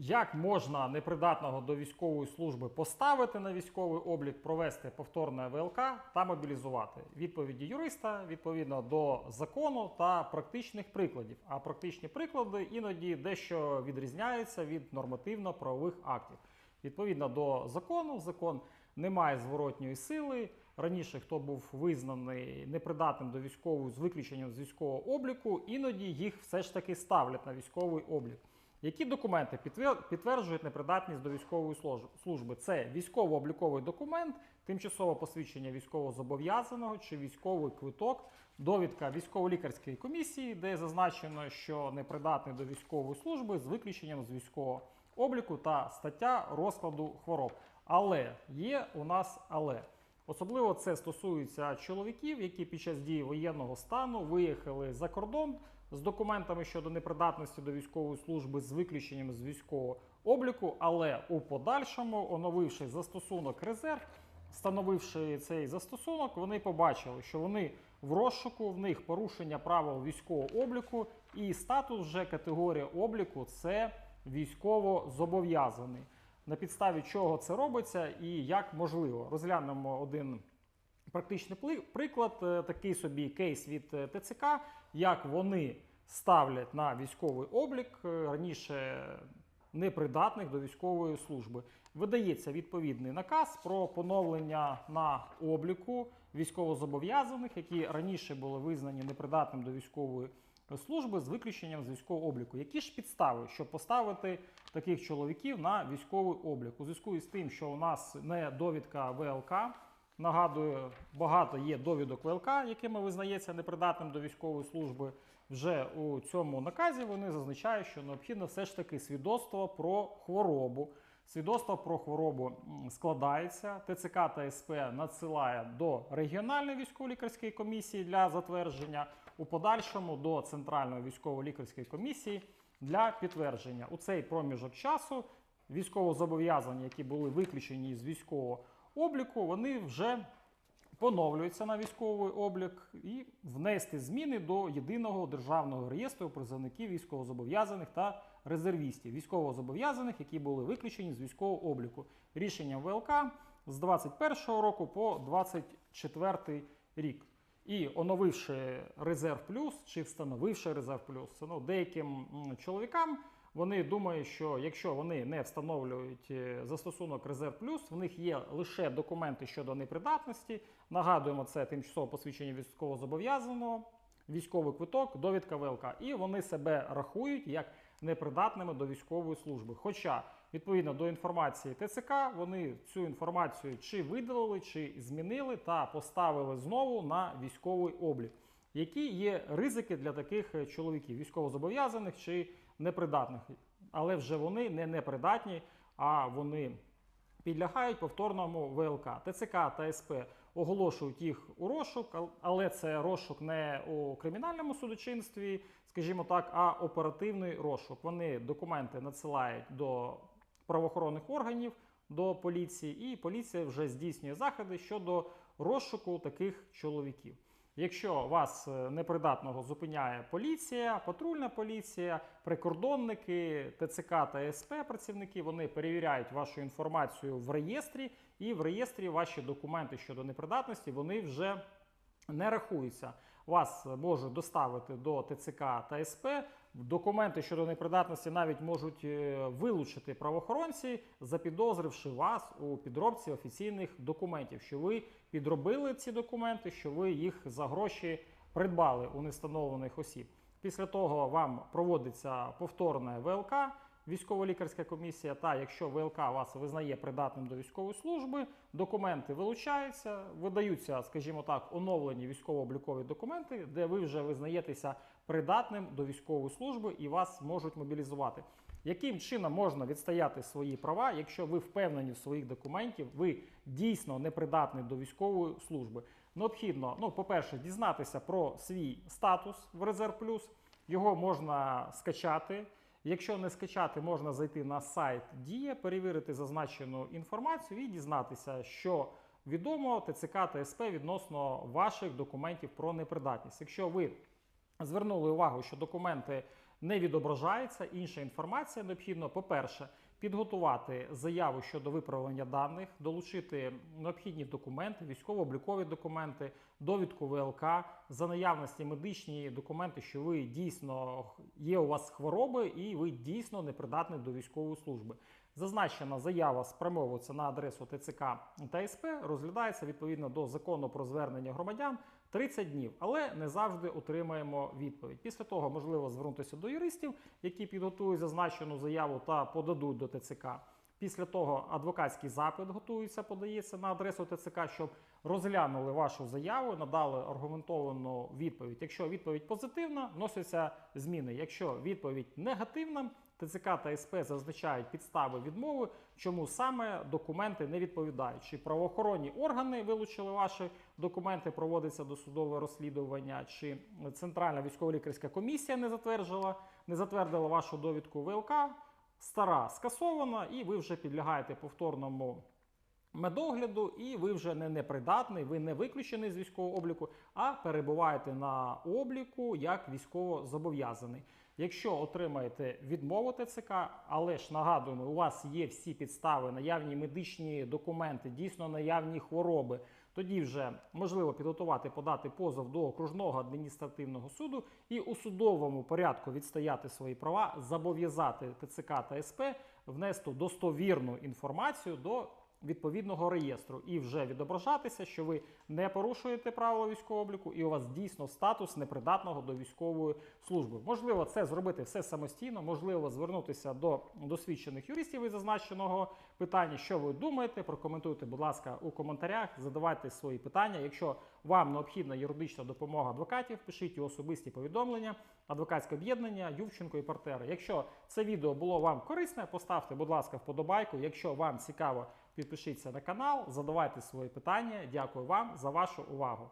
Як можна непридатного до військової служби поставити на військовий облік, провести повторне ВЛК та мобілізувати? Відповіді юриста відповідно до закону та практичних прикладів. А практичні приклади іноді дещо відрізняються від нормативно-правових актів. Відповідно до закону, закон не має зворотньої сили. Раніше, хто був визнаний непридатним до військової з виключенням з військового обліку, іноді їх все ж таки ставлять на військовий облік. Які документи підтвер- підтверджують непридатність до військової служби? Це військово-обліковий документ, тимчасове посвідчення військовозобов'язаного чи військовий квиток, довідка військово-лікарської комісії, де зазначено, що непридатний до військової служби з виключенням з військового обліку та стаття розкладу хвороб. Але є у нас але. Особливо це стосується чоловіків, які під час дії воєнного стану виїхали за кордон з документами щодо непридатності до військової служби з виключенням з військового обліку, але у подальшому, оновивши застосунок резерв, встановивши цей застосунок, вони побачили, що вони в розшуку, в них порушення правил військового обліку, і статус вже категорія обліку це військово зобов'язаний. На підставі чого це робиться і як можливо. Розглянемо один практичний приклад, е, такий собі кейс від е, ТЦК, як вони ставлять на військовий облік е, раніше непридатних до військової служби. Видається відповідний наказ про поновлення на обліку військовозобов'язаних, які раніше були визнані непридатним до військової служби з виключенням з військового обліку. Які ж підстави, щоб поставити таких чоловіків на військовий облік? У зв'язку із тим, що у нас не довідка ВЛК. Нагадую, багато є довідок ВЛК, якими визнається непридатним до військової служби. Вже у цьому наказі вони зазначають, що необхідно все ж таки свідоцтво про хворобу. Свідоцтво про хворобу складається. ТЦК та СП надсилає до регіональної військово-лікарської комісії для затвердження, у подальшому до Центральної військово-лікарської комісії для підтвердження. У цей проміжок часу військовозобов'язані, які були виключені з військового обліку, вони вже поновлюються на військовий облік і внести зміни до єдиного державного реєстру призовників військовозобов'язаних та резервістів, військовозобов'язаних, які були виключені з військового обліку. Рішенням ВЛК з 21 року по 24 рік. І оновивши резерв плюс чи встановивши резерв плюс, ну, деяким чоловікам вони думають, що якщо вони не встановлюють е, застосунок резерв плюс, в них є лише документи щодо непридатності. Нагадуємо, це тимчасове посвідчення військовозобов'язаного, військовий квиток, довідка ВЛК. І вони себе рахують як непридатними до військової служби. Хоча, відповідно до інформації ТЦК, вони цю інформацію чи видалили, чи змінили та поставили знову на військовий облік. Які є ризики для таких е, чоловіків, військовозобов'язаних чи непридатних? Але вже вони не непридатні, а вони підлягають повторному ВЛК. ТЦК та СП оголошують їх у розшук, але це розшук не у кримінальному судочинстві, скажімо так, а оперативний розшук. Вони документи надсилають до правоохоронних органів, до поліції, і поліція вже здійснює заходи щодо розшуку таких чоловіків. Якщо вас е, непридатного зупиняє поліція, патрульна поліція, прикордонники, ТЦК та СП працівники, вони перевіряють вашу інформацію в реєстрі, і в реєстрі ваші документи щодо непридатності вони вже не рахуються. Вас можуть доставити до ТЦК та СП. Документи щодо непридатності навіть можуть е, вилучити правоохоронці, запідозривши вас у підробці офіційних документів, що ви підробили ці документи, що ви їх за гроші придбали у невстановлених осіб. Після того вам проводиться повторне ВЛК, військово-лікарська комісія. Та якщо ВЛК вас визнає придатним до військової служби, документи вилучаються, видаються, скажімо так, оновлені військово-облікові документи, де ви вже визнаєтеся придатним до військової служби і вас можуть мобілізувати. Яким чином можна відстояти свої права, якщо ви впевнені в своїх документів, ви дійсно непридатний до військової служби? Необхідно, ну, по-перше, дізнатися про свій статус в Резерв Плюс. Його можна скачати. Якщо не скачати, можна зайти на сайт Дія, перевірити зазначену інформацію і дізнатися, що відомо ТЦК та СП відносно ваших документів про непридатність. Якщо ви звернули увагу, що документи не відображається. Інша інформація необхідно, по-перше, підготувати заяву щодо виправлення даних, долучити необхідні документи, військово-облікові документи, довідку ВЛК, за наявності медичні документи, що ви дійсно є у вас хвороби і ви дійсно непридатний до військової служби. Зазначена заява спрямовується на адресу ТЦК та СП, розглядається відповідно до закону про звернення громадян 30 днів, але не завжди отримаємо відповідь. Після того можливо звернутися до юристів, які підготують зазначену заяву та подадуть до ТЦК. Після того адвокатський запит готується, подається на адресу ТЦК, щоб розглянули вашу заяву, надали аргументовану відповідь. Якщо відповідь позитивна, вносяться зміни. Якщо відповідь негативна, ТЦК та СП зазначають підстави відмови, чому саме документи не відповідають. Чи правоохоронні органи вилучили ваші документи, проводиться досудове розслідування, чи Центральна військово-лікарська комісія не затверджила, не затвердила вашу довідку ВЛК, стара скасована, і ви вже підлягаєте повторному медогляду, і ви вже не непридатний, ви не виключений з військового обліку, а перебуваєте на обліку як військово зобов'язаний. Якщо отримаєте відмову ТЦК, але ж нагадуємо, у вас є всі підстави, наявні медичні документи, дійсно наявні хвороби. Тоді вже можливо підготувати, подати позов до окружного адміністративного суду і у судовому порядку відстояти свої права, зобов'язати ТЦК та СП внести достовірну інформацію до відповідного реєстру і вже відображатися, що ви не порушуєте правила військового обліку, і у вас дійсно статус непридатного до військової служби. Можливо, це зробити все самостійно, можливо, звернутися до досвідчених юристів із зазначеного питання. Що ви думаєте? Прокоментуйте, будь ласка, у коментарях, задавайте свої питання. Якщо вам необхідна юридична допомога адвокатів, пишіть у особисті повідомлення, адвокатське об'єднання, Ювченко і партнери. Якщо це відео було вам корисне, поставте, будь ласка, вподобайку. Якщо вам цікаво, підпишіться на канал, задавайте свої питання. Дякую вам за вашу увагу.